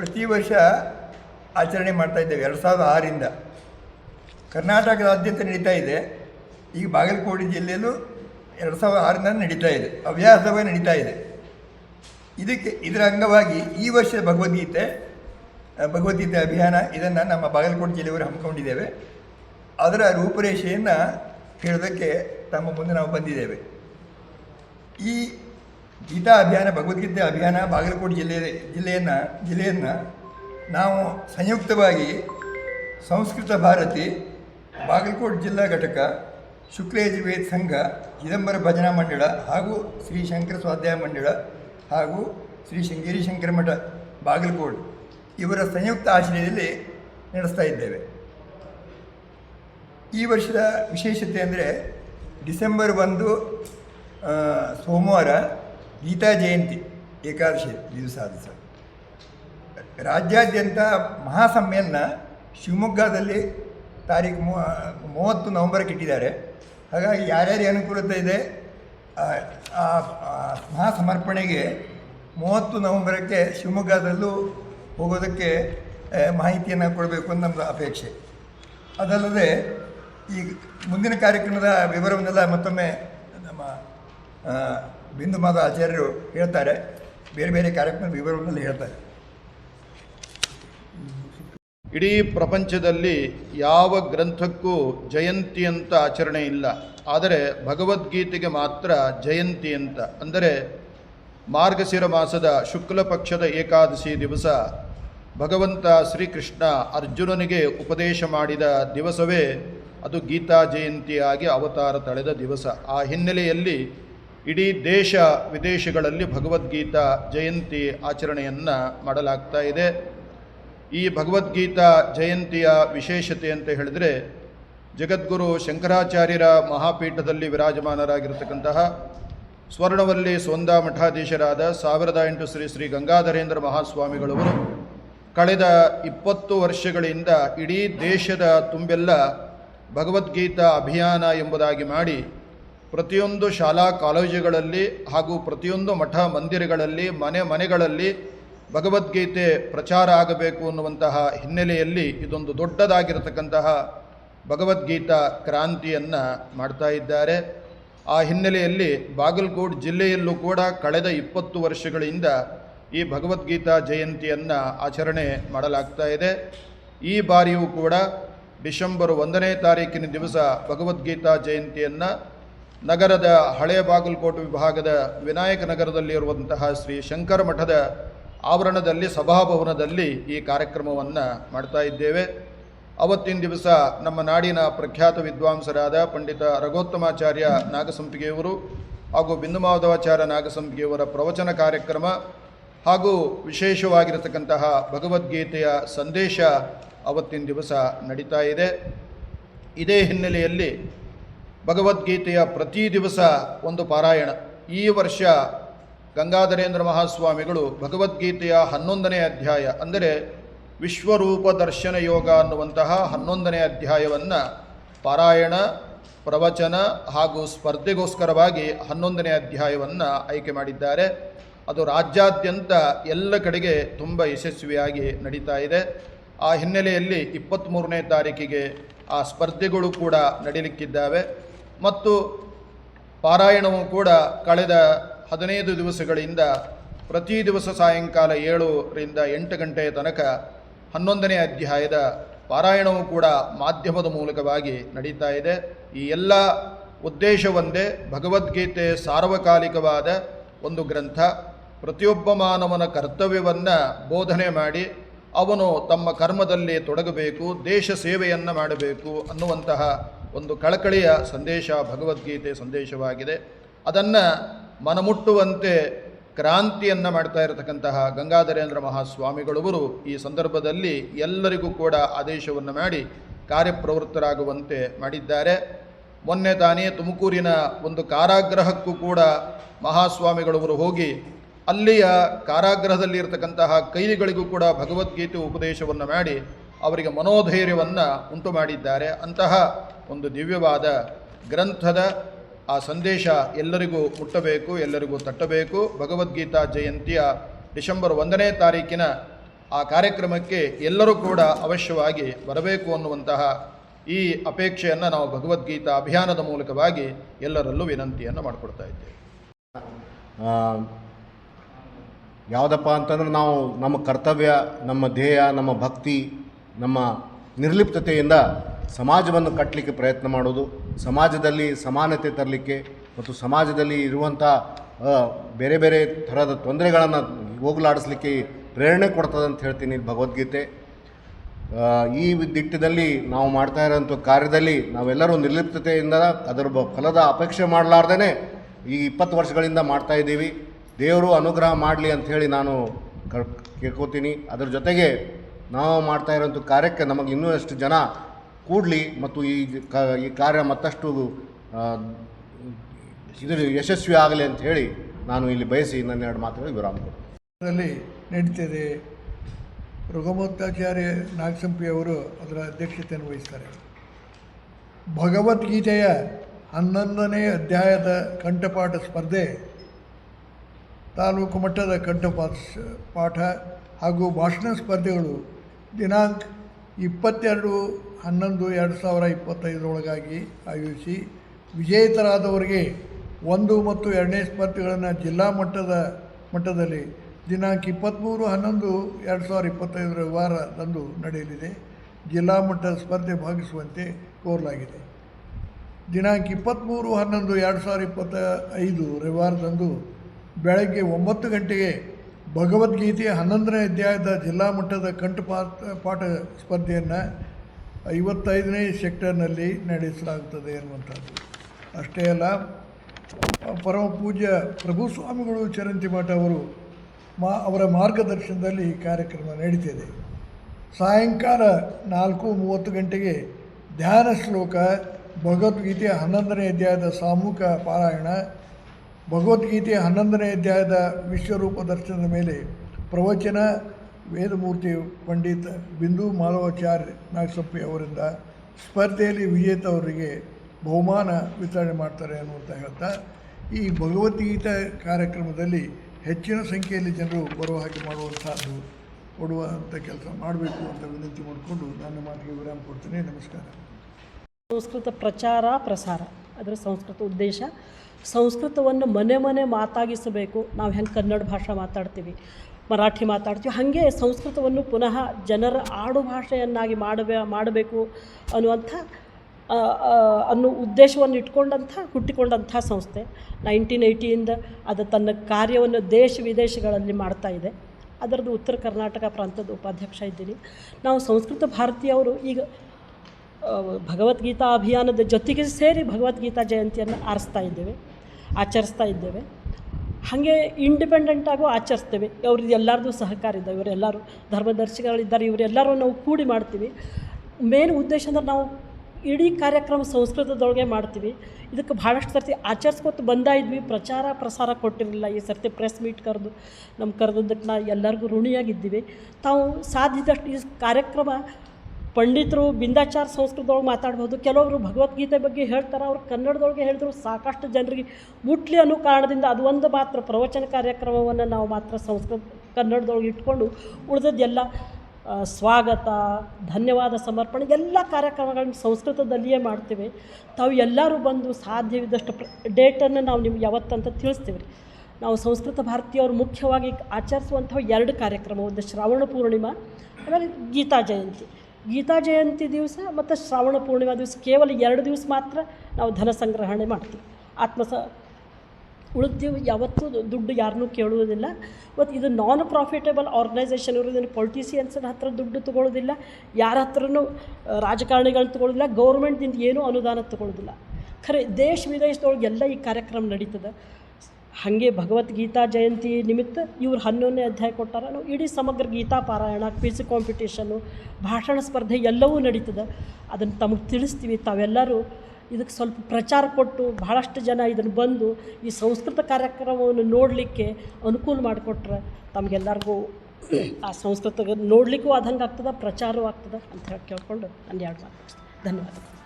ಪ್ರತಿ ವರ್ಷ ಆಚರಣೆ ಮಾಡ್ತಾ ಇದ್ದೇವೆ, ಎರಡು ಸಾವಿರದ ಆರರಿಂದ. ಕರ್ನಾಟಕದಾದ್ಯಂತ ನಡೀತಾ ಇದೆ. ಈಗ ಬಾಗಲಕೋಟೆ ಜಿಲ್ಲೆಯಲ್ಲೂ ಎರಡು ಸಾವಿರದ ಆರರಿಂದ ನಡೀತಾ ಇದೆ, ಹವ್ಯಾಸವಾಗಿ ನಡೀತಾ ಇದೆ. ಇದಕ್ಕೆ, ಇದರ ಅಂಗವಾಗಿ ಈ ವರ್ಷ ಭಗವದ್ಗೀತೆ ಭಗವದ್ಗೀತೆ ಅಭಿಯಾನ, ಇದನ್ನು ನಮ್ಮ ಬಾಗಲಕೋಟೆ ಜಿಲ್ಲೆಯವರು ಹಮ್ಮಿಕೊಂಡಿದ್ದೇವೆ. ಅದರ ರೂಪುರೇಷೆಯನ್ನು ಹೇಳೋದಕ್ಕೆ ತಮ್ಮ ಮುಂದೆ ನಾವು ಬಂದಿದ್ದೇವೆ. ಈ ಗೀತಾ ಅಭಿಯಾನ, ಭಗವದ್ಗೀತೆ ಅಭಿಯಾನ ಬಾಗಲಕೋಟೆ ಜಿಲ್ಲೆ ಜಿಲ್ಲೆಯನ್ನು ಜಿಲ್ಲೆಯನ್ನು ನಾವು ಸಂಯುಕ್ತವಾಗಿ ಸಂಸ್ಕೃತ ಭಾರತಿ, ಬಾಗಲಕೋಟೆ ಜಿಲ್ಲಾ ಘಟಕ ಶುಕ್ಲಯಜುರ್ವೇದ ಸಂಘ, ಚಿದಂಬರ ಭಜನಾ ಮಂಡಳ ಹಾಗೂ ಶ್ರೀ ಶಂಕರ ಸ್ವಾಧ್ಯಾಯ ಮಂಡಳ ಹಾಗೂ ಶ್ರೀ ಶೃಂಗೇರಿ ಶಂಕರ ಮಠ ಬಾಗಲಕೋಟೆ ಇವರ ಸಂಯುಕ್ತ ಆಶ್ರಯದಲ್ಲಿ ನಡೆಸ್ತಾ ಇದ್ದೇವೆ. ಈ ವರ್ಷದ ವಿಶೇಷತೆ ಅಂದರೆ ಡಿಸೆಂಬರ್ ಒಂದು ಸೋಮವಾರ ಗೀತಾ ಜಯಂತಿ ಏಕಾದಶಿ ದಿವಸ ಅದು ಸರ್ ರಾಜ್ಯಾದ್ಯಂತ ಮಹಾಸಮ್ಮೇಳನ ಶಿವಮೊಗ್ಗದಲ್ಲಿ ತಾರೀಕು ಮೂವ ಮೂವತ್ತು ನವಂಬರ್ಗೆ ಇಟ್ಟಿದ್ದಾರೆ. ಹಾಗಾಗಿ ಯಾರ್ಯಾರು ಅನುಕೂಲತೆ ಇದೆ, ಆ- ಮಹಾಸಮರ್ಪಣೆಗೆ ಮೂವತ್ತು ನವಂಬರಕ್ಕೆ ಶಿವಮೊಗ್ಗದಲ್ಲೂ ಹೋಗೋದಕ್ಕೆ ಮಾಹಿತಿಯನ್ನು ಕೊಡಬೇಕು ಅಂತ ನಮ್ಮದು ಅಪೇಕ್ಷೆ. ಅದಲ್ಲದೆ ಈ ಮುಂದಿನ ಕಾರ್ಯಕ್ರಮದ ವಿವರವನ್ನೆಲ್ಲ ಮತ್ತೊಮ್ಮೆ ನಮ್ಮ ಬಿಂದು ಮಗ ಆಚಾರ್ಯರು ಹೇಳ್ತಾರೆ, ಬೇರೆ ಬೇರೆ ಕಾರ್ಯಕ್ರಮ ವಿವರಗಳಲ್ಲಿ ಹೇಳ್ತಾರೆ. ಇಡೀ ಪ್ರಪಂಚದಲ್ಲಿ ಯಾವ ಗ್ರಂಥಕ್ಕೂ ಜಯಂತಿ ಅಂತ ಆಚರಣೆ ಇಲ್ಲ. ಆದರೆ ಭಗವದ್ಗೀತೆಗೆ ಮಾತ್ರ ಜಯಂತಿ ಅಂತ. ಅಂದರೆ ಮಾರ್ಗಶಿರ ಮಾಸದ ಶುಕ್ಲ ಪಕ್ಷದ ಏಕಾದಶಿ ದಿವಸ ಭಗವಂತ ಶ್ರೀಕೃಷ್ಣ ಅರ್ಜುನನಿಗೆ ಉಪದೇಶ ಮಾಡಿದ ದಿವಸವೇ ಅದು ಗೀತಾ ಜಯಂತಿಯಾಗಿ ಅವತಾರ ತಳೆದ ದಿವಸ. ಆ ಹಿನ್ನೆಲೆಯಲ್ಲಿ ಇಡೀ ದೇಶ ವಿದೇಶಗಳಲ್ಲಿ ಭಗವದ್ಗೀತಾ ಜಯಂತಿ ಆಚರಣೆಯನ್ನು ಮಾಡಲಾಗ್ತಾ ಇದೆ. ಈ ಭಗವದ್ಗೀತಾ ಜಯಂತಿಯ ವಿಶೇಷತೆ ಅಂತ ಹೇಳಿದರೆ, ಜಗದ್ಗುರು ಶಂಕರಾಚಾರ್ಯರ ಮಹಾಪೀಠದಲ್ಲಿ ವಿರಾಜಮಾನರಾಗಿರತಕ್ಕಂತಹ ಸ್ವರ್ಣವಲ್ಲಿ ಸೋಂದಾ ಮಠಾಧೀಶರಾದ ಸಾವಿರದ ಎಂಟು ಶ್ರೀ ಶ್ರೀ ಗಂಗಾಧರೇಂದ್ರ ಮಹಾಸ್ವಾಮಿಗಳವರು ಕಳೆದ ಇಪ್ಪತ್ತು ವರ್ಷಗಳಿಂದ ಇಡೀ ದೇಶದ ತುಂಬೆಲ್ಲ ಭಗವದ್ಗೀತಾ ಅಭಿಯಾನ ಎಂಬುದಾಗಿ ಮಾಡಿ ಪ್ರತಿಯೊಂದು ಶಾಲಾ ಕಾಲೇಜುಗಳಲ್ಲಿ ಹಾಗೂ ಪ್ರತಿಯೊಂದು ಮಠ ಮಂದಿರಗಳಲ್ಲಿ, ಮನೆ ಮನೆಗಳಲ್ಲಿ ಭಗವದ್ಗೀತೆ ಪ್ರಚಾರ ಆಗಬೇಕು ಅನ್ನುವಂತಹ ಹಿನ್ನೆಲೆಯಲ್ಲಿ ಇದೊಂದು ದೊಡ್ಡದಾಗಿರತಕ್ಕಂತಹ ಭಗವದ್ಗೀತಾ ಕ್ರಾಂತಿಯನ್ನು ಮಾಡ್ತಾ ಇದ್ದಾರೆ. ಆ ಹಿನ್ನೆಲೆಯಲ್ಲಿ ಬಾಗಲಕೋಟ್ ಜಿಲ್ಲೆಯಲ್ಲೂ ಕೂಡ ಕಳೆದ ಇಪ್ಪತ್ತು ವರ್ಷಗಳಿಂದ ಈ ಭಗವದ್ಗೀತಾ ಜಯಂತಿಯನ್ನು ಆಚರಣೆ ಮಾಡಲಾಗ್ತಾ ಇದೆ. ಈ ಬಾರಿಯೂ ಕೂಡ ಡಿಸೆಂಬರ್ ಒಂದನೇ ತಾರೀಕಿನ ದಿವಸ ಭಗವದ್ಗೀತಾ ಜಯಂತಿಯನ್ನು ನಗರದ ಹಳೆಯ ಬಾಗಲಕೋಟೆ ವಿಭಾಗದ ವಿನಾಯಕ ನಗರದಲ್ಲಿರುವಂತಹ ಶ್ರೀ ಶಂಕರ ಮಠದ ಆವರಣದಲ್ಲಿ, ಸಭಾಭವನದಲ್ಲಿ ಈ ಕಾರ್ಯಕ್ರಮವನ್ನು ಮಾಡ್ತಾ ಇದ್ದೇವೆ. ಅವತ್ತಿನ ದಿವಸ ನಮ್ಮ ನಾಡಿನ ಪ್ರಖ್ಯಾತ ವಿದ್ವಾಂಸರಾದ ಪಂಡಿತ ರಘೋತ್ತಮಾಚಾರ್ಯ ನಾಗಸಂಪಿಗೆಯವರು ಹಾಗೂ ಬಿಂದುಮಾಧವಾಚಾರ್ಯ ನಾಗಸಂಪಿಗೆಯವರ ಪ್ರವಚನ ಕಾರ್ಯಕ್ರಮ ಹಾಗೂ ವಿಶೇಷವಾಗಿರತಕ್ಕಂತಹ ಭಗವದ್ಗೀತೆಯ ಸಂದೇಶ ಅವತ್ತಿನ ದಿವಸ ನಡೀತಾ ಇದೆ. ಇದೇ ಹಿನ್ನೆಲೆಯಲ್ಲಿ ಭಗವದ್ಗೀತೆಯ ಪ್ರತಿ ದಿವಸ ಒಂದು ಪಾರಾಯಣ. ಈ ವರ್ಷ ಗಂಗಾಧರೇಂದ್ರ ಮಹಾಸ್ವಾಮಿಗಳು ಭಗವದ್ಗೀತೆಯ ಹನ್ನೊಂದನೇ ಅಧ್ಯಾಯ, ಅಂದರೆ ವಿಶ್ವರೂಪ ದರ್ಶನ ಯೋಗ ಅನ್ನುವಂತಹ ಹನ್ನೊಂದನೇ ಅಧ್ಯಾಯವನ್ನು ಪಾರಾಯಣ, ಪ್ರವಚನ ಹಾಗೂ ಸ್ಪರ್ಧೆಗೋಸ್ಕರವಾಗಿ ಹನ್ನೊಂದನೇ ಅಧ್ಯಾಯವನ್ನು ಆಯ್ಕೆ ಮಾಡಿದ್ದಾರೆ. ಅದು ರಾಜ್ಯಾದ್ಯಂತ ಎಲ್ಲ ಕಡೆಗೆ ತುಂಬ ಯಶಸ್ವಿಯಾಗಿ ನಡೀತಾ ಇದೆ. ಆ ಹಿನ್ನೆಲೆಯಲ್ಲಿ ಇಪ್ಪತ್ತ್ಮೂರನೇ ತಾರೀಕಿಗೆ ಆ ಸ್ಪರ್ಧೆಗಳು ಕೂಡ ನಡೀಲಿಕ್ಕಿದ್ದಾವೆ. ಮತ್ತು ಪಾರಾಯಣವು ಕೂಡ ಕಳೆದ ಹದಿನೈದು ದಿವಸಗಳಿಂದ ಪ್ರತಿ ದಿವಸ ಸಾಯಂಕಾಲ ಏಳರಿಂದ ಎಂಟು ಗಂಟೆಯ ತನಕ ಹನ್ನೊಂದನೇ ಅಧ್ಯಾಯದ ಪಾರಾಯಣವು ಕೂಡ ಮಾಧ್ಯಮದ ಮೂಲಕವಾಗಿ ನಡೀತಾ ಇದೆ. ಈ ಎಲ್ಲ ಉದ್ದೇಶವೊಂದೇ ಭಗವದ್ಗೀತೆ ಸಾರ್ವಕಾಲಿಕವಾದ ಒಂದು ಗ್ರಂಥ. ಪ್ರತಿಯೊಬ್ಬ ಮಾನವನ ಕರ್ತವ್ಯವನ್ನು ಬೋಧನೆ ಮಾಡಿ, ಅವನು ತಮ್ಮ ಕರ್ಮದಲ್ಲಿ ತೊಡಗಬೇಕು, ದೇಶ ಸೇವೆಯನ್ನು ಮಾಡಬೇಕು ಅನ್ನುವಂತಹ ಒಂದು ಕಳಕಳಿಯ ಸಂದೇಶ ಭಗವದ್ಗೀತೆ ಸಂದೇಶವಾಗಿದೆ. ಅದನ್ನು ಮನಮುಟ್ಟುವಂತೆ ಕ್ರಾಂತಿಯನ್ನು ಮಾಡ್ತಾ ಇರತಕ್ಕಂತಹ ಗಂಗಾಧರೇಂದ್ರ ಮಹಾಸ್ವಾಮಿಗಳವರು ಈ ಸಂದರ್ಭದಲ್ಲಿ ಎಲ್ಲರಿಗೂ ಕೂಡ ಆದೇಶವನ್ನು ಮಾಡಿ ಕಾರ್ಯಪ್ರವೃತ್ತರಾಗುವಂತೆ ಮಾಡಿದ್ದಾರೆ. ಮೊನ್ನೆ ತಾನೇ ತುಮಕೂರಿನ ಒಂದು ಕಾರಾಗೃಹಕ್ಕೂ ಕೂಡ ಮಹಾಸ್ವಾಮಿಗಳವರು ಹೋಗಿ ಅಲ್ಲಿಯ ಕಾರಾಗೃಹದಲ್ಲಿ ಇರತಕ್ಕಂತಹ ಕೈದಿಗಳಿಗೂ ಕೂಡ ಭಗವದ್ಗೀತೆ ಉಪದೇಶವನ್ನು ಮಾಡಿ ಅವರಿಗೆ ಮನೋಧೈರ್ಯವನ್ನು ಉಂಟು ಮಾಡಿದ್ದಾರೆ. ಅಂತಹ ಒಂದು ದಿವ್ಯವಾದ ಗ್ರಂಥದ ಆ ಸಂದೇಶ ಎಲ್ಲರಿಗೂ ಮುಟ್ಟಬೇಕು, ಎಲ್ಲರಿಗೂ ತಟ್ಟಬೇಕು. ಭಗವದ್ಗೀತಾ ಜಯಂತಿಯ ಡಿಸೆಂಬರ್ ಒಂದನೇ ತಾರೀಕಿನ ಆ ಕಾರ್ಯಕ್ರಮಕ್ಕೆ ಎಲ್ಲರೂ ಕೂಡ ಅವಶ್ಯವಾಗಿ ಬರಬೇಕು ಅನ್ನುವಂತಹ ಈ ಅಪೇಕ್ಷೆಯನ್ನು ನಾವು ಭಗವದ್ಗೀತಾ ಅಭಿಯಾನದ ಮೂಲಕವಾಗಿ ಎಲ್ಲರಲ್ಲೂ ವಿನಂತಿಯನ್ನು ಮಾಡಿಕೊಡ್ತಾ ಇದ್ದೇವೆ. ಯಾವುದಪ್ಪ ಅಂತಂದ್ರೆ ನಾವು ನಮ್ಮ ಕರ್ತವ್ಯ, ನಮ್ಮ ಧ್ಯೇಯ, ನಮ್ಮ ಭಕ್ತಿ ನಮ್ಮ ನಿರ್ಲಿಪ್ತತೆಯಿಂದ ಸಮಾಜವನ್ನು ಕಟ್ಟಲಿಕ್ಕೆ ಪ್ರಯತ್ನ ಮಾಡೋದು ಸಮಾಜದಲ್ಲಿ ಸಮಾನತೆ ತರಲಿಕ್ಕೆ ಮತ್ತು ಸಮಾಜದಲ್ಲಿ ಇರುವಂಥ ಬೇರೆ ಬೇರೆ ಥರದ ತೊಂದರೆಗಳನ್ನು ಹೋಗಲಾಡಿಸ್ಲಿಕ್ಕೆ ಪ್ರೇರಣೆ ಕೊಡ್ತದೆ ಅಂತ ಹೇಳ್ತೀನಿ ಭಗವದ್ಗೀತೆ. ಈ ದಿಟ್ಟಿನಲ್ಲಿ ನಾವು ಮಾಡ್ತಾ ಇರೋಂಥ ಕಾರ್ಯದಲ್ಲಿ ನಾವೆಲ್ಲರೂ ನಿರ್ಲಿಪ್ತತೆಯಿಂದ ಅದರ ಫಲದ ಅಪೇಕ್ಷೆ ಮಾಡಲಾರ್ದೇ ಈ ಇಪ್ಪತ್ತು ವರ್ಷಗಳಿಂದ ಮಾಡ್ತಾ ಇದ್ದೀವಿ. ದೇವರು ಅನುಗ್ರಹ ಮಾಡಲಿ ಅಂಥೇಳಿ ನಾನು ಕೇಳ್ಕೋತೀನಿ. ಅದ್ರ ಜೊತೆಗೆ ನಾವು ಮಾಡ್ತಾ ಇರೋಂಥ ಕಾರ್ಯಕ್ಕೆ ನಮಗೆ ಇನ್ನೂ ಅಷ್ಟು ಜನ ಕೂಡಲಿ ಮತ್ತು ಈ ಕ, ಈ ಕಾರ್ಯ ಮತ್ತಷ್ಟು ಇದರ ಇದು ಯಶಸ್ವಿ ಆಗಲಿ ಅಂತ ಹೇಳಿ ನಾನು ಇಲ್ಲಿ ಬಯಸಿ ನನ್ನ ಎರಡು ಮಾತುಗಳಿಗೆ ವಿರಾಮ ಕೊಡ್ತೀನಿ. ನಡೀತದೆ ನಡೀತಿದೆ ನಾಗಸಂಪಿ ಅವರು ಅದರ ಅಧ್ಯಕ್ಷತೆಯನ್ನು ವಹಿಸ್ತಾರೆ. ಭಗವದ್ಗೀತೆಯ ಹನ್ನೊಂದನೇ ಅಧ್ಯಾಯದ ಕಂಠಪಾಠ ಸ್ಪರ್ಧೆ, ತಾಲೂಕು ಮಟ್ಟದ ಕಂಠಪಾಠ, ಪಾಠ ಹಾಗೂ ಭಾಷಣ ಸ್ಪರ್ಧೆಗಳು ದಿನಾಂಕ ಇಪ್ಪತ್ತೆರಡು ಹನ್ನೊಂದು ಎರಡು ಸಾವಿರ ಇಪ್ಪತ್ತೈದರೊಳಗಾಗಿ ಆಯೋಜಿಸಿ ವಿಜೇತರಾದವರಿಗೆ ಒಂದು ಮತ್ತು ಎರಡನೇ ಸ್ಪರ್ಧೆಗಳನ್ನು ಜಿಲ್ಲಾ ಮಟ್ಟದ ಮಟ್ಟದಲ್ಲಿ ದಿನಾಂಕ ಇಪ್ಪತ್ತ್ಮೂರು ಹನ್ನೊಂದು ಎರಡು ಸಾವಿರ ಇಪ್ಪತ್ತೈದರ ವಾರದಂದು ನಡೆಯಲಿದೆ. ಜಿಲ್ಲಾ ಮಟ್ಟದ ಸ್ಪರ್ಧೆ ಭಾಗಿಸುವಂತೆ ಕೋರಲಾಗಿದೆ. ದಿನಾಂಕ ಇಪ್ಪತ್ತ್ಮೂರು ಹನ್ನೊಂದು ಎರಡು ಸಾವಿರ ಇಪ್ಪತ್ತ ಐದು ರವಿವಾರದಂದು ಬೆಳಗ್ಗೆ ಒಂಬತ್ತು ಗಂಟೆಗೆ ಭಗವದ್ಗೀತೆಯ ಹನ್ನೊಂದನೇ ಅಧ್ಯಾಯದ ಜಿಲ್ಲಾ ಮಟ್ಟದ ಕಂಠ ಪಾಠ ಸ್ಪರ್ಧೆಯನ್ನು ಐವತ್ತೈದನೇ ಸೆಕ್ಟರ್ನಲ್ಲಿ ನಡೆಸಲಾಗುತ್ತದೆ ಎನ್ನುವಂಥದ್ದು. ಅಷ್ಟೇ ಅಲ್ಲ, ಪರಮ ಪೂಜ್ಯ ಪ್ರಭು ಸ್ವಾಮಿಗಳು ಚರಂತಿ ಮಠ ಅವರು ಮಾ, ಅವರ ಮಾರ್ಗದರ್ಶನದಲ್ಲಿ ಈ ಕಾರ್ಯಕ್ರಮ ನಡೀತಿದೆ. ಸಾಯಂಕಾಲ ನಾಲ್ಕು ಮೂವತ್ತು ಗಂಟೆಗೆ ಧ್ಯಾನ ಶ್ಲೋಕ ಭಗವದ್ಗೀತೆಯ ಹನ್ನೊಂದನೇ ಅಧ್ಯಾಯದ ಸಾಮೂಹಿಕ ಪಾರಾಯಣ ಭಗವದ್ಗೀತೆಯ ಹನ್ನೊಂದನೇ ಅಧ್ಯಾಯದ ವಿಶ್ವರೂಪ ದರ್ಶನದ ಮೇಲೆ ಪ್ರವಚನ ವೇದಮೂರ್ತಿ ಪಂಡಿತ ಬಿಂದು ಮಾಲವಾಚಾರ್ಯ ನಾಗಸಪ್ಪಿ ಅವರಿಂದ ಸ್ಪರ್ಧೆಯಲ್ಲಿ ವಿಜೇತ ಅವರಿಗೆ ಬಹುಮಾನ ವಿತರಣೆ ಮಾಡ್ತಾರೆ ಅನ್ನುವಂತ ಹೇಳ್ತಾ, ಈ ಭಗವದ್ಗೀತೆ ಕಾರ್ಯಕ್ರಮದಲ್ಲಿ ಹೆಚ್ಚಿನ ಸಂಖ್ಯೆಯಲ್ಲಿ ಜನರು ಬರುವ ಹಾಗೆ ಮಾಡುವಂಥದ್ದು ಕೊಡುವಂಥ ಕೆಲಸ ಮಾಡಬೇಕು ಅಂತ ವಿನಂತಿ ಮಾಡಿಕೊಂಡು ನನ್ನ ಮಾತಿಗೆ ವಿರಾಮ ಕೊಡ್ತೀನಿ. ನಮಸ್ಕಾರ. ಸಂಸ್ಕೃತ ಪ್ರಚಾರ ಪ್ರಸಾರ, ಅದರ ಸಂಸ್ಕೃತ ಉದ್ದೇಶ. ಸಂಸ್ಕೃತವನ್ನು ಮನೆ ಮನೆ ಮಾತಾಗಿಸಬೇಕು. ನಾವು ಹೆಂಗೆ ಕನ್ನಡ ಭಾಷೆ ಮಾತಾಡ್ತೀವಿ, ಮರಾಠಿ ಮಾತಾಡ್ತೀವಿ, ಹಾಗೆ ಸಂಸ್ಕೃತವನ್ನು ಪುನಃ ಜನರ ಆಡು ಭಾಷೆಯನ್ನಾಗಿ ಮಾಡಬೇ ಮಾಡಬೇಕು ಅನ್ನುವಂಥ ಅನ್ನು ಉದ್ದೇಶವನ್ನು ಇಟ್ಕೊಂಡಂಥ, ಹುಟ್ಟಿಕೊಂಡಂಥ ಸಂಸ್ಥೆ ನೈನ್ಟೀನ್ ಏಯ್ಟಿಯಿಂದ ಅದು ತನ್ನ ಕಾರ್ಯವನ್ನು ದೇಶ ವಿದೇಶಗಳಲ್ಲಿ ಮಾಡ್ತಾ ಇದೆ. ಅದರದ್ದು ಉತ್ತರ ಕರ್ನಾಟಕ ಪ್ರಾಂತದ ಉಪಾಧ್ಯಕ್ಷ ಇದ್ದೀನಿ. ನಾವು ಸಂಸ್ಕೃತ ಭಾರತೀಯವರು ಈಗ ಭಗವದ್ಗೀತಾ ಅಭಿಯಾನದ ಜೊತೆಗೆ ಸೇರಿ ಭಗವದ್ಗೀತಾ ಜಯಂತಿಯನ್ನು ಆರಿಸ್ತಾ ಇದ್ದೇವೆ, ಆಚರಿಸ್ತಾ ಇದ್ದೇವೆ. ಹಾಗೆ ಇಂಡಿಪೆಂಡೆಂಟಾಗೂ ಆಚರಿಸ್ತೇವೆ. ಅವ್ರದ್ದು ಎಲ್ಲರದ್ದು ಸಹಕಾರ ಇದೆ ಇವರೆಲ್ಲರೂ ಧರ್ಮದರ್ಶಿಗಳಿದ್ದಾರೆ ಇವರೆಲ್ಲರೂ ನಾವು ಕೂಡಿ ಮಾಡ್ತೀವಿ. ಮೇನ್ ಉದ್ದೇಶ ಅಂದ್ರೆ ನಾವು ಇಡೀ ಕಾರ್ಯಕ್ರಮ ಸಂಸ್ಕೃತದೊಳಗೆ ಮಾಡ್ತೀವಿ. ಇದಕ್ಕೆ ಭಾಳಷ್ಟು ಸರ್ತಿ ಆಚರಿಸ್ಕೊತ ಬಂದಾ ಇದ್ವಿ. ಪ್ರಚಾರ ಪ್ರಸಾರ ಕೊಟ್ಟಿರಲಿಲ್ಲ. ಈ ಸರ್ತಿ ಪ್ರೆಸ್ ಮೀಟ್ ಕರೆದು ನಮ್ಮ ಕರೆದದ್ದಕ್ಕೆ ನಾವು ಎಲ್ಲರಿಗೂ ಋಣಿಯಾಗಿದ್ದೀವಿ. ತಾವು ಸಾಧ್ಯದಷ್ಟು ಈ ಕಾರ್ಯಕ್ರಮ ಪಂಡಿತರು ಬಿಂದಾಚಾರ ಸಂಸ್ಕೃತದೊಳಗೆ ಮಾತಾಡ್ಬೋದು. ಕೆಲವರು ಭಗವದ್ಗೀತೆ ಬಗ್ಗೆ ಹೇಳ್ತಾರೆ, ಅವ್ರು ಕನ್ನಡದೊಳಗೆ ಹೇಳಿದ್ರು, ಸಾಕಷ್ಟು ಜನರಿಗೆ ಮುಟ್ಲಿ ಅನ್ನೋ ಕಾರಣದಿಂದ ಅದು ಒಂದು ಮಾತ್ರ ಪ್ರವಚನ ಕಾರ್ಯಕ್ರಮವನ್ನು ನಾವು ಮಾತ್ರ ಸಂಸ್ಕೃತ, ಕನ್ನಡದೊಳಗೆ ಇಟ್ಕೊಂಡು ಉಳಿದದ್ದೆಲ್ಲ ಸ್ವಾಗತ, ಧನ್ಯವಾದ ಸಮರ್ಪಣೆ, ಎಲ್ಲ ಕಾರ್ಯಕ್ರಮಗಳನ್ನು ಸಂಸ್ಕೃತದಲ್ಲಿಯೇ ಮಾಡ್ತೇವೆ. ತಾವು ಎಲ್ಲರೂ ಬಂದು ಸಾಧ್ಯವಿದ್ದಷ್ಟು ಪ್ರ, ಡೇಟನ್ನು ನಾವು ನಿಮ್ಗೆ ಯಾವತ್ತಂತ ತಿಳಿಸ್ತೀವಿ ರೀ ನಾವು ಸಂಸ್ಕೃತ ಭಾರತೀಯವರು ಮುಖ್ಯವಾಗಿ ಆಚರಿಸುವಂಥ ಎರಡು ಕಾರ್ಯಕ್ರಮ ಒಂದು ಶ್ರಾವಣ ಪೂರ್ಣಿಮಾ, ಆಮೇಲೆ ಗೀತಾ ಜಯಂತಿ. ಗೀತಾ ಜಯಂತಿ ದಿವಸ ಮತ್ತು ಶ್ರಾವಣ ಪೂರ್ಣಿಮಾ ದಿವಸ ಕೇವಲ ಎರಡು ದಿವಸ ಮಾತ್ರ ನಾವು ಧನ ಸಂಗ್ರಹಣೆ ಮಾಡ್ತೀವಿ. ಆತ್ಮಸ ಉಳಿದು ಯಾವತ್ತೂ ದುಡ್ಡು ಯಾರನ್ನೂ ಕೇಳುವುದಿಲ್ಲ. ಮತ್ತು ಇದು ನಾನ್ ಪ್ರಾಫಿಟೇಬಲ್ ಆರ್ಗನೈಸೇಷನ್ ಇರೋದನ್ನು ಪೊಲಿಟಿಷಿಯನ್ಸ್ನ ಹತ್ರ ದುಡ್ಡು ತೊಗೊಳ್ಳೋದಿಲ್ಲ ಯಾರ ಹತ್ರನೂ ರಾಜಕಾರಣಿಗಳನ್ನ ತೊಗೊಳ್ಳೋದಿಲ್ಲ ಗೌರ್ಮೆಂಟ್ದಿಂದ ಏನೂ ಅನುದಾನ ತೊಗೊಳ್ಳೋದಿಲ್ಲ ಖರೆ, ದೇಶ ವಿದೇಶದೊಳಗೆ ಎಲ್ಲ ಈ ಕಾರ್ಯಕ್ರಮ ನಡೀತದೆ. ಹಾಗೆ ಭಗವದ್ಗೀತಾ ಜಯಂತಿ ನಿಮಿತ್ತ ಇವರು ಹನ್ನೊಂದನೇ ಅಧ್ಯಾಯ ಕೊಟ್ಟಾರ. ನಾವು ಇಡೀ ಸಮಗ್ರ ಗೀತಾ ಪಾರಾಯಣ ಕ್ವಿಜ್ ಕಾಂಪಿಟೇಷನ್ನು ಭಾಷಣ ಸ್ಪರ್ಧೆ ಎಲ್ಲವೂ ನಡೀತದೆ. ಅದನ್ನು ತಮಗೆ ತಿಳಿಸ್ತೀವಿ. ತಾವೆಲ್ಲರೂ ಇದಕ್ಕೆ ಸ್ವಲ್ಪ ಪ್ರಚಾರ ಕೊಟ್ಟು ಭಾಳಷ್ಟು ಜನ ಇದನ್ನು ಬಂದು ಈ ಸಂಸ್ಕೃತ ಕಾರ್ಯಕ್ರಮವನ್ನು ನೋಡಲಿಕ್ಕೆ ಅನುಕೂಲ ಮಾಡಿಕೊಟ್ರೆ ತಮಗೆಲ್ಲರಿಗೂ ಆ ಸಂಸ್ಕೃತ ನೋಡಲಿಕ್ಕೂ ಆದಂಗೆ ಆಗ್ತದೆ, ಪ್ರಚಾರವೂ ಆಗ್ತದೆ ಅಂತ ಹೇಳಿ ಕೇಳಿಕೊಂಡು ನಾನು ಎರಡು ಮಾತು ಧನ್ಯವಾದ